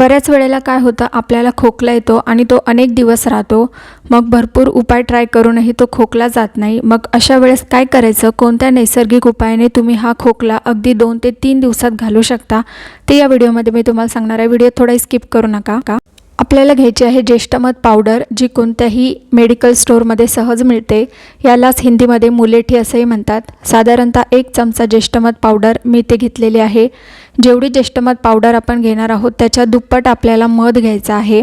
बऱ्याच वेळेला काय होतं आपल्याला खोकला येतो आणि तो अनेक दिवस राहतो. मग भरपूर उपाय ट्राय करूनही तो खोकला जात नाही. मग अशा वेळेस काय करायचं? कोणत्या नैसर्गिक उपायाने तुम्ही हा खोकला अगदी दोन ते तीन दिवसात घालू शकता? ते या व्हिडिओमध्ये मी तुम्हाला सांगणार आहे. व्हिडिओ थोडा स्किप करू नका. का आपल्याला घ्यायची आहे ज्येष्ठमध पावडर जी कोणत्याही मेडिकल स्टोअरमध्ये सहज मिळते. यालाच हिंदीमध्ये मुलेठी असंही म्हणतात. साधारणतः एक चमचा ज्येष्ठमध पावडर मी ते घेतलेली आहे. जेवढी ज्येष्ठमध पावडर आपण घेणार आहोत त्याच्या दुप्पट आपल्याला मध घ्यायचा आहे.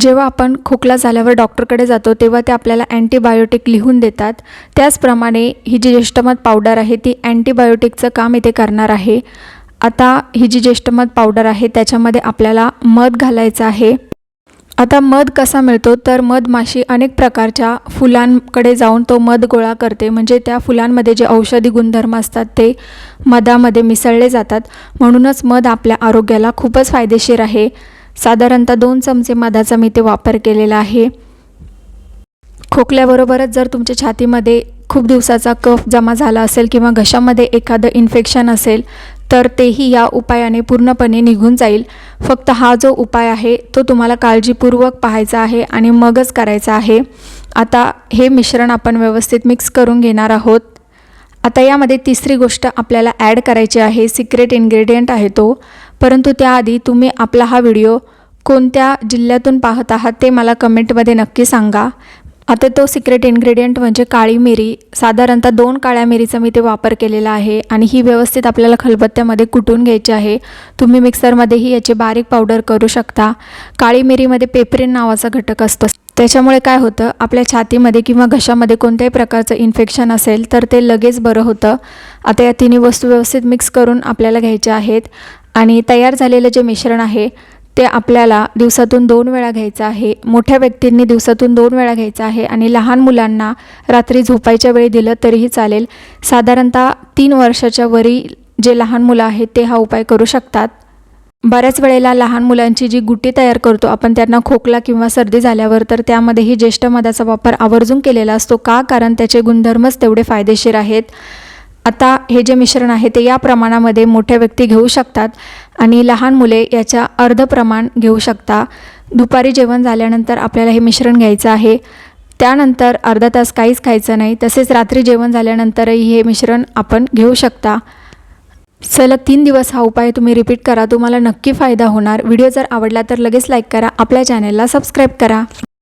जेव्हा आपण खोकला झाल्यावर डॉक्टरकडे जातो तेव्हा ते आपल्याला अँटीबायोटिक लिहून देतात. त्याचप्रमाणे ही जी ज्येष्ठमध पावडर आहे ती अँटीबायोटिकचं काम इथे करणार आहे. आता ही जी ज्येष्ठमध पावडर आहे त्याच्यामध्ये आपल्याला मध घालायचं आहे. आता मध कसा मिळतो? तर मधमाशी अनेक प्रकारच्या फुलांकडे जाऊन तो मध गोळा करते. म्हणजे त्या फुलांमध्ये जे औषधी गुणधर्म असतात ते मधामध्ये मिसळले जातात. म्हणूनच मध आपल्या आरोग्याला खूपच फायदेशीर आहे. साधारणतः दोन चमचे मधाचा मी ते वापर केलेला आहे. खोकल्याबरोबरच जर तुमच्या छातीमध्ये खूप दिवसाचा कफ जमा झाला असेल किंवा घशामध्ये एखादं इन्फेक्शन असेल तर तेही या उपायाने पूर्णपणे निघून जाईल. फक्त हा जो उपाय आहे तो तुम्हाला काळजीपूर्वक पाहायचा आहे आणि मगच करायचा आहे. आता हे मिश्रण आपण व्यवस्थित मिक्स करून घेणार आहोत. आता यामध्ये तिसरी गोष्ट आपल्याला ॲड करायची आहे सिक्रेट इन्ग्रेडियंट आहे तो. परंतु त्याआधी तुम्ही आपला हा व्हिडिओ कोणत्या जिल्ह्यातून पाहत आहात ते मला कमेंटमध्ये नक्की सांगा. आता तो सिक्रेट इन्ग्रेडियंट म्हणजे काळी मिरी. साधारणतः दोन काळ्या मिरीचा मी ते वापर केलेला आहे आणि ही व्यवस्थित आपल्याला खलबत्त्यामध्ये कुटून घ्यायची आहे. तुम्ही मिक्सरमध्येही याची बारीक पावडर करू शकता. काळी मिरीमध्ये पेपरिन नावाचा घटक असतो. त्याच्यामुळे काय होतं? आपल्या छातीमध्ये किंवा घशामध्ये कोणत्याही प्रकारचं इन्फेक्शन असेल तर ते लगेच बरं होतं. आता या तिन्ही वस्तू व्यवस्थित मिक्स करून आपल्याला घ्यायच्या आहेत. आणि तयार झालेलं जे मिश्रण आहे ते आपल्याला दिवसातून दोन वेळा घ्यायचं आहे. मोठ्या व्यक्तींनी दिवसातून दोन वेळा घ्यायचं आहे आणि लहान मुलांना रात्री झोपायच्या वेळी दिलं तरीही चालेल. साधारणतः तीन वर्षाच्या वरी जे लहान मुलं आहेत ते हा उपाय करू शकतात. बऱ्याच वेळेला लहान मुलांची जी गुटी तयार करतो आपण त्यांना खोकला किंवा सर्दी झाल्यावर तर त्यामध्येही ज्येष्ठ मधाचा वापर आवर्जून केलेला असतो. का? कारण त्याचे गुणधर्मच तेवढे फायदेशीर आहेत. आता हे जे मिश्रण आहे ते या प्रमाणामध्ये मोठ्या व्यक्ती घेऊ शकतात आणि लहान मुले याच्या अर्ध प्रमाण घेऊ शकता. दुपारी जेवण झाल्यानंतर आपल्याला हे मिश्रण घ्यायचं आहे. त्यानंतर अर्धा तास काहीच खायचं नाही. तसेच रात्री जेवण झाल्यानंतरही हे मिश्रण आपण घेऊ शकता. सलग तीन दिवस हा उपाय तुम्ही रिपीट करा. तुम्हाला नक्की फायदा होणार. व्हिडिओ जर आवडला तर लगेच लाईक करा. आपल्या चॅनेलला सबस्क्राईब करा.